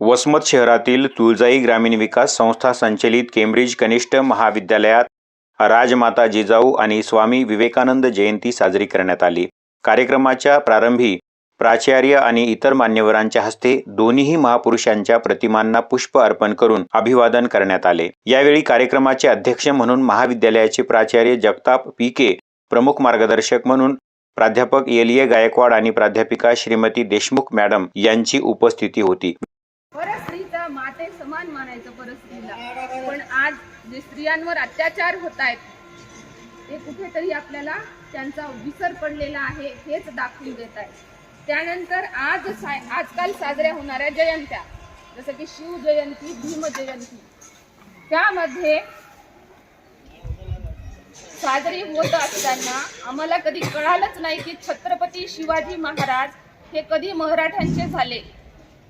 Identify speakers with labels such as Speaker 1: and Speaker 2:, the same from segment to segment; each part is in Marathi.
Speaker 1: वसमत शहरातील तुळजाई ग्रामीण विकास संस्था संचलित केम्ब्रिज कनिष्ठ महाविद्यालयात राजमाता जिजाऊ आणि स्वामी विवेकानंद जयंती साजरी करण्यात आली. कार्यक्रमाच्या प्रारंभी प्राचार्य आणि इतर मान्यवरांच्या हस्ते दोन्हीही महापुरुषांच्या प्रतिमांना पुष्प अर्पण करून अभिवादन करण्यात आले. यावेळी कार्यक्रमाचे अध्यक्ष म्हणून महाविद्यालयाचे प्राचार्य जगताप पी के प्रमुख मार्गदर्शक म्हणून प्राध्यापक एलिये गायकवाड आणि प्राध्यापिका श्रीमती देशमुख मॅडम यांची उपस्थिती होती.
Speaker 2: परस्त्रीचा माते समान मानायचं परस्त्रीला पण आज जे स्त्रियांवर अत्याचार होत आहेत ते कुठेतरी आपल्याला त्यांचा विसर पडलेला आहे हेच दाखवून देत आहे त्यानंतर आज सा- आजकाल साजऱ्या होणाऱ्या जयंत्या जसं की शिवजयंती भीमजयंती भीम जयंती त्यामध्ये साजरी होत असताना आम्हाला कधी कळालंच नाही की छत्रपती शिवाजी महाराज हे कधी मराठ्यांचे झाले.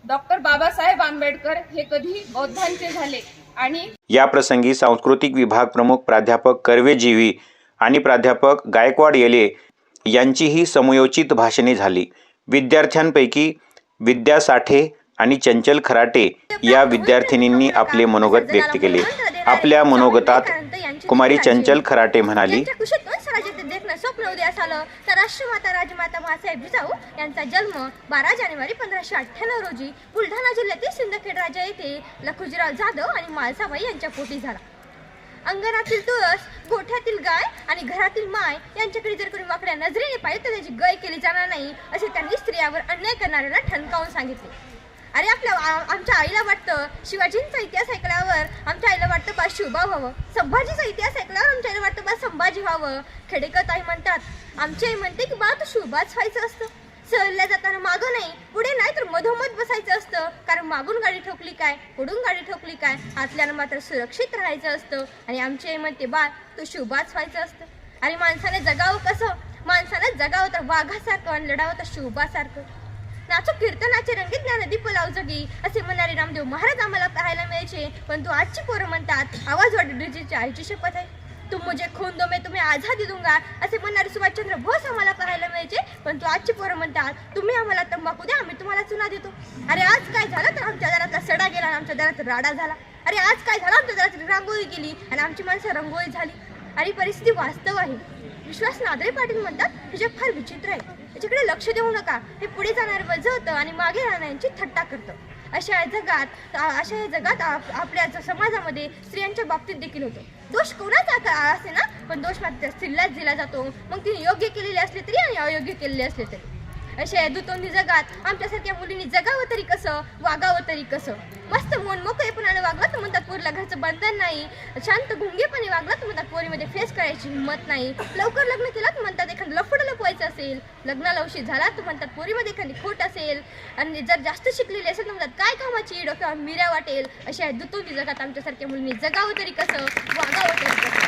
Speaker 2: डॉक्टर बाबासाहेब आंबेडकर हे कधी बौद्धांचे झाले. आणि
Speaker 1: या प्रसंगी सांस्कृतिक विभाग प्रमुख प्राध्यापक कर्वे जीवी आणि प्राध्यापक गायकवाड येले यांचीही समयोचित भाषणे झाली. विद्यार्थ्यांपैकी विद्या साठे आणि चंचल खराटे या विद्यार्थिनींनी आपले मनोगत व्यक्त केले. आपल्या मनोगतात कुमारी चंचल खराटे म्हणाली
Speaker 3: झालं तर राष्ट्रमाता राजमाता मासाहेब जिजाऊ यांचा जन्म बारा जानेवारी पंधराशे अठ्ठ्याण्णव रोजी बुलढाणा जिल्ह्यातील सिंदखेड राजा येथे लखुजीराव जाधव आणि माळसाबाई यांच्या पोटी झाला. अंगणातील तुळस गोठ्यातील गाय आणि घरातील माय यांच्याकडे जर कोणी वाकड्या नजरेने पाहिजे तर त्याची गय केली जाणार नाही असे त्यांनी स्त्रियावर अन्याय करणाऱ्याला ठणकावून सांगितले. अरे आपल्या आमच्या आईला वाटतं शिवाजींचा इतिहास ऐकल्यावर आमच्या आईला वाटतं बा शिवबा व्हावं. संभाजीचा इतिहास ऐकल्यावर आमच्या आईला वाटतं बा संभाजी व्हावं. खेडेकर ताई म्हणतात आमची आई म्हणते की बा तू शिवबाच व्हायचं असतं. सहलला जाताना मागं नाही पुढे नाही तर मधोमध बसायचं असतं. कारण मागून गाडी ठोकली काय पुढून गाडी ठोकली काय आतल्यानं मात्र सुरक्षित राहायचं असतं. आणि आमची आई म्हणते बा तू शिवबाच व्हायचं असतं. आणि माणसाने जगावं कसं? माणसानं जगावं तर वाघासारखं आणि लढावं तर शिवबासारखं नाचो कीर्तनाचे रंगीत ज्ञानदीप पुलाव जगी असे म्हणणारे रामदेव महाराज आम्हाला पाहायला मिळायचे. पण तू आजची पोरं म्हणतात आवाज वाढ डीजेची आईची शपथ आहे. तुम मुझे खून दो मैं तुम्हें आझादी दूंगा. असे म्हणणारे सुभाषचंद्र बोस आम्हाला पाहायला मिळायचे. पण तू आजची पोरं म्हणतात तुम्ही आम्हाला तंबाखू द्या आम्ही तुम्हाला चुना देतो. अरे आज काय झालं तर आमच्या दारातला सडा गेला आणि आमच्या दारात राडा झाला? अरे आज काय झालं? आमच्या दारात रांगोळी गेली आणि आमची माणसं रंगोळी झाली. आणि परिस्थिती वास्तव आहे. विश्वास नादरे पाटील म्हणतात हे फार विचित्र आहे. याच्याकडे लक्ष देऊ नका. हे पुढे जाणार वजवतं आणि मागे राहणाऱ्यांची थट्टा करतं. अशा जगात अशा या जगात आप- आपल्या समाजामध्ये स्त्रियांच्या बाबतीत देखील होतो. दोष कोणाचा का असे ना पण दोष मात्र स्त्रीलाच दिला जातो. मग ती योग्य केलेली असली तरी आणि अयोग्य केलेली असले तरी. अशा दुतोंदी जगात आमच्यासारख्या मुलींनी जगावं तरी कसं वागावं तरी कसं? मस्त मन मोकळेपणाने वागलं तर म्हणतात पोरीला घरचं बंधन नाही. शांत गुंगेपणे वागलं तर म्हणतात पोरीमध्ये फेस करायची हिंमत नाही. लवकर लग्न केलं तर म्हणतात एखादं लफडं लपवायचं असेल. लग्नाला उशीर झाला तर म्हणतात पोरीमध्ये एखादी खोट असेल. आणि जर जास्त शिकलेली असेल तर म्हणतात काय कामाची डोक्यावर मिऱ्या वाटेल? अशा या जगात आमच्यासारख्या मुलींनी जगावं तरी कसं? वागावं तरी कसं?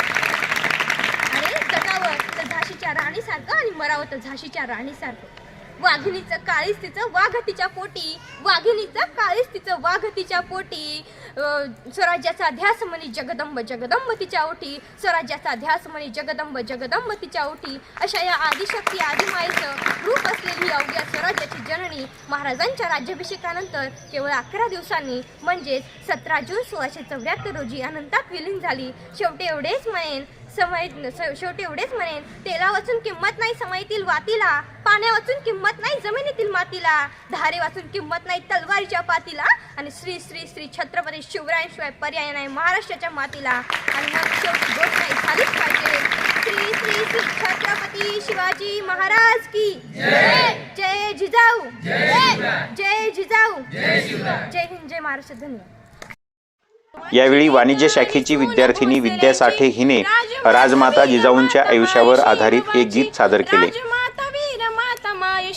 Speaker 3: आणि जगावं तर झाशीच्या राणीसारखं आणि मरावं तर झाशीच्या राणीसारखं. वाघिणीचं काळीच तिचं वाघ तिच्या पोटी. वाघिणीचं काळीच तिचं वाघ तिच्या पोटी स्वराज्याचा ध्यास म्हणी जगदंब जगदंब तिच्या ओटी. स्वराज्याचा ध्यास म्हणी जगदंब जगदंब तिच्या ओटी. अशा या आदिशक्ती आदिमाईचं रूप असलेली ही अवघ्या स्वराज्याची जननी महाराजांच्या राज्याभिषेकानंतर केवळ अकरा दिवसांनी म्हणजेच सतरा जून सोळाशे चौऱ्याहत्तर रोजी अनंतात विलीन झाली. शेवटी एवढेच म्हणेन समय शेवटी एवढेच म्हणेन. तेला वाचून किंमत नाही समयीतील वातीला. पाण्या वाचून किंमत नाही जमिनीतील मातीला. धारे वाचून किंमत नाही तलवारीच्या पातीला. आणि श्री श्री श्री छत्रपती शिवरायांशिवाय पर्याय नाही महाराष्ट्राच्या मातीला. आणि मग शेवटी गोष्ट नाही झालीच पाहिजे. श्री श्री श्री छत्रपती शिवाजी महाराज की. जय जय जिजाऊ. जय जय जिजाऊ. जय हिंद. जय महाराष्ट्र. धन्यवाद.
Speaker 1: यावेळी वाणिज्य शाखेची विद्यार्थिनी विद्या साठे हिने राजमाता जिजाऊंच्या आयुष्यावर आधारित एक गीत सादर केले.
Speaker 4: वीर माता माय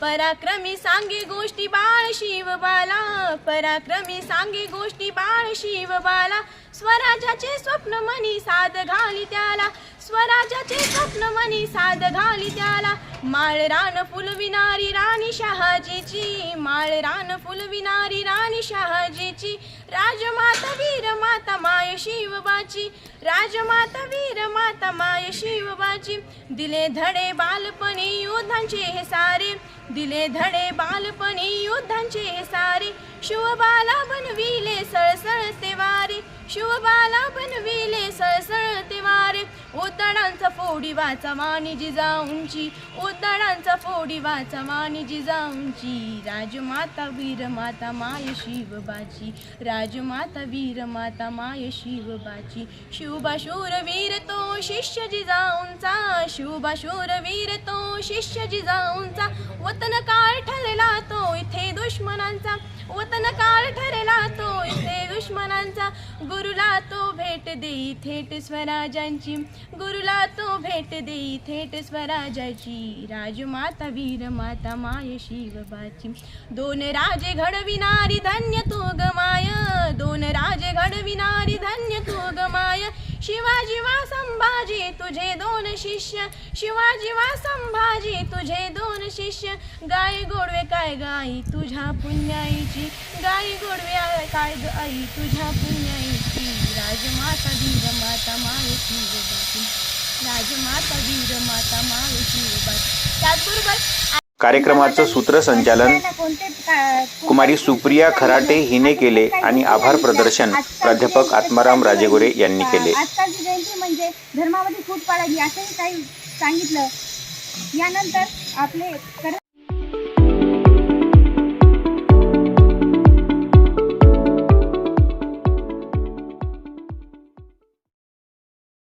Speaker 4: पराक्रमी सांगे गोष्टी बाळ शिवबाला पराक्रमी सांगे गोष्टी बाळ शिवबाला स्वराज्याचे स्वप्न मनी साध घाली त्याला स्वराज्याचे स्वप्न मनी साध घाली त्याला. माळ रान फुलविणारी राणी शहाजीची. माळ रान फुलविणारी राणी शहाजीची. राजमाता वीर माता माय शिवबाची. राजमाता वीर माता माय शिवबाची. दिले धडे बालपणी योद्धांचे हे सारे. दिले धडे बालपणी योद्धांचे हे सारे. शिवबाला बनविले सळसळते वारे शिवबाला बनविले सळसळते वारे उद्दाडांचा फोडी वाचा मानी जिजाऊंची उद्दाडांचा फोडी वाचा मानी जिजाऊंची राजमाता वीर माता माय शिवबाची. राजमाता वीर माता माय शिवबाची. शिवबा शूरवीर तो शिष्य जिजाऊंचा शिवबा शूरवीर तो शिष्य जिजाऊंचा वतन काळ ठरला तो इथे दुश्मनांचा. वतन काळ ठरला तो इथे गुरुला तो भेट देई थेट स्वराजांची. गुरुला तो भेट देई थेट स्वराजाची. राजमाता वीर माता माय शिवबाची दोन राजे घडविणारी धन्य तो गमाय दोन राजे घडविणारी धन्य शिवाजी वा संभाजी तुझे दोन शिष्य. शिवाजी वा संभाजी तुझे दोन शिष्य. गाय गोडवे काय गाई तुझ्या पुण्याईची. गाई गोडवे काय ग आई तुझ्या पुण्याईची. राजमाता धीर माता माय राजमाता धीर माता माय शिवबाची त्याचबरोबर
Speaker 1: कार्यक्रमाचं सूत्रसंचालन कुमारी सुप्रिया खराटे हिने केले आणि आभार प्रदर्शन प्राध्यापक आत्माराम राजेगोरे यांनी केले.
Speaker 5: आजकालची जयंती म्हणजे धर्मामध्ये फूट पाडावी असंही काही सांगितलं. यानंतर आपले